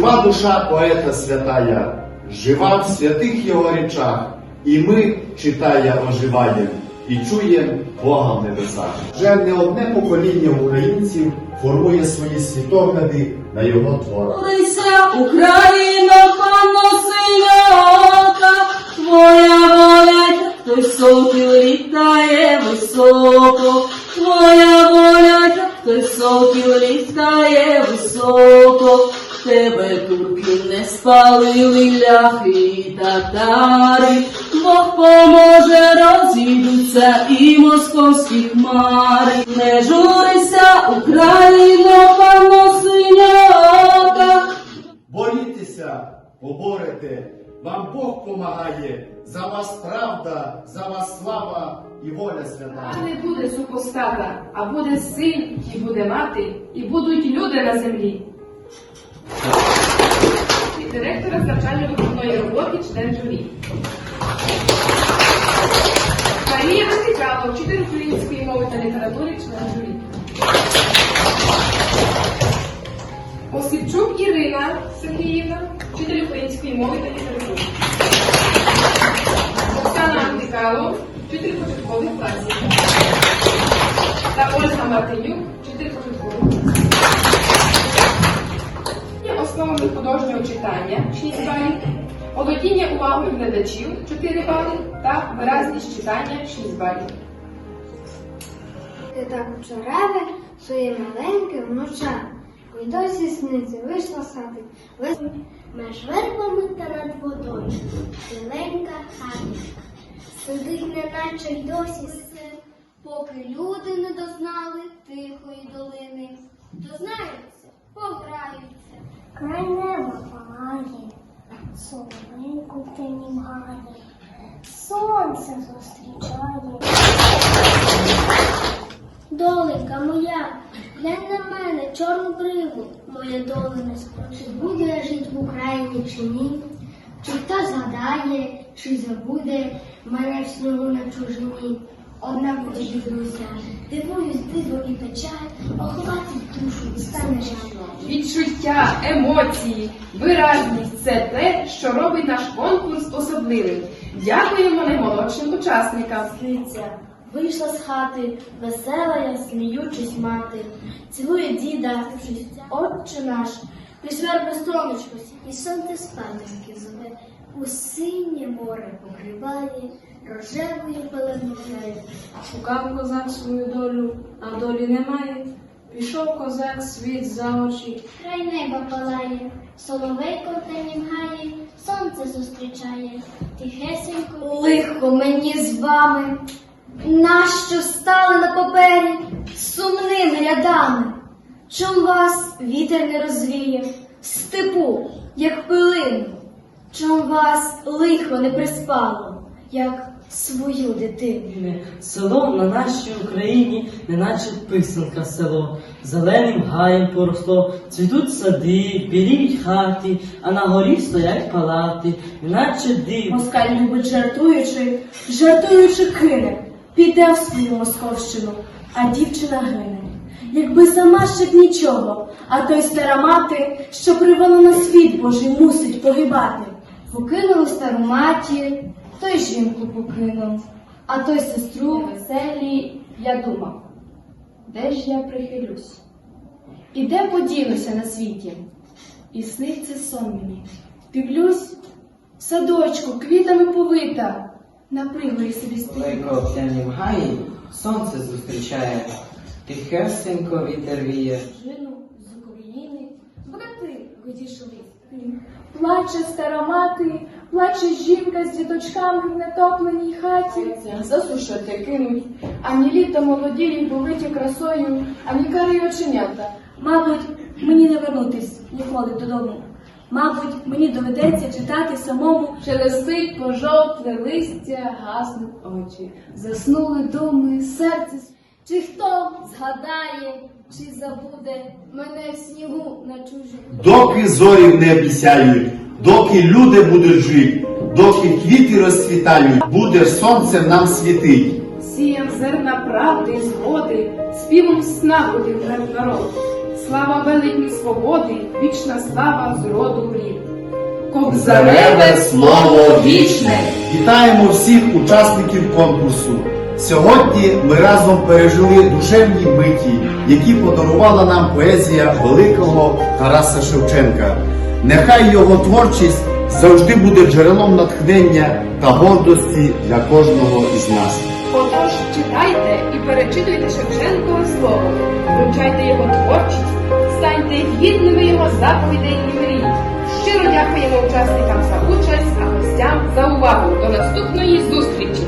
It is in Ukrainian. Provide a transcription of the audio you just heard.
душа поета святая, жива в святих його речах, і ми, читає, оживаєм і чуєм Бога в небесах. Вже не одне покоління українців формує свої світогляди на його творах. Україна, Україно, панно не спалили ляхи татари, Бог поможе, розійдуться і московські хмари. Не журися, Україно, панно синьока, Борітеся, поборете, вам Бог помагає, за вас правда, за вас слава і воля свята. А не буде супостата, а буде син, і буде мати, і будуть люди на землі. Директора з навчально-виховної роботи член журі. Марія Ватикало, вчитель української мови та літератури, член журі. Осипчук Ірина Сергіївна, вчитель української мови та літератури. Оксана Антикало, вчитель початкових класів. Та Ольга Мартинюк, вчитель початкових класів. Художнього читання 6 балів, володіння увагою глядачів 4 бали та виразність читання 6 балів. Ти так вчореве, своє маленьке внуча. І досі сниться, вийшла з хати, вис- меж вербами та над водою. Біленька хаточка. Сидить, неначе й досі син, поки люди не дознали тихої долини. Дознаються, пограються. Край неба соловейку в тені мгає, сонце зустрічає. Доленька моя, глянь на мене, чорну бриву, моя доля не спросить, буде жить в Україні чи ні? Чи хто згадає, чи забуде мене в снігу на чужині? Однак буде дивлюся, дивуюсь диво і печаль, охватить душу і стане жаль. Відчуття, емоції, виразність це те, що робить наш конкурс особливим. Дякуємо наймолодшим учасникам. Ниця вийшла з хати, весела я, сміючись мати, цілує діда, отче наш, присвербе сонечко, і сонце спадки зве, у синє море покриває, рожевою пеленою. Шукав козак свою долю, а долі немає. Пішов козак світ за очі, Край неба палає, соловейко в темнім гаї, сонце зустрічає, тихесенько. Лихо мені з вами, нащо стали на папері сумними рядами? Чом вас вітер не розвіє, в степу, як пилину? Чом вас лихо не приспало, як свою дитину? Село на нашій Україні, неначе писанка село, зеленим гаєм поросло, цвітуть сади, біліють хати, а на горі стоять палати, наче див. москаль любить жартуючи, жартуючи кине, піде в свою московщину, а дівчина гине. Якби сама ще б нічого, а той стара мати, що привела на світ Божий, мусить погибати. Покинули стару матір, той жінку покинув, а той сестру веселі, я думав, де ж я прихилюсь? І де подінуся на світі? І сниться сон мені. Дивлюсь, в садочку квітами повита, на пригорі собі стоїть. В темнім гаї сонце зустрічає, тихесенько вітер віє. Жину з України, брати годішли. Плаче стара мати, плаче жінка з діточками в нетопленій хаті. Засушити кинуть, ані літо молоділі повиті красою, ані кари оченята. Мабуть, мені не вернутись ніколи додому. Мабуть, мені доведеться читати самому Шелестить пожовкле листя, гаснуть очі. Заснули думи, серце Чи хто згадає, чи забуде мене в снігу на чужі? Доки зорі в небі сяють, доки люди будуть жити, доки квіти розцвітають, буде сонцем нам світить. сіяв зерна правди і згоди, співом сна будив наш народ. Слава великій свободи, вічна слава з роду рід. Кобзареве слово вічне. Вітаємо всіх учасників конкурсу. Сьогодні ми разом пережили душевні миті, які подарувала нам поезія великого Тараса Шевченка. Нехай його творчість завжди буде джерелом натхнення та гордості для кожного із нас. Отож, читайте і перечитуйте Шевченкове слово, вивчайте його творчість, станьте гідними його заповідей і мрій. Щиро дякуємо учасникам за участь, а гостям за увагу. До наступної зустрічі!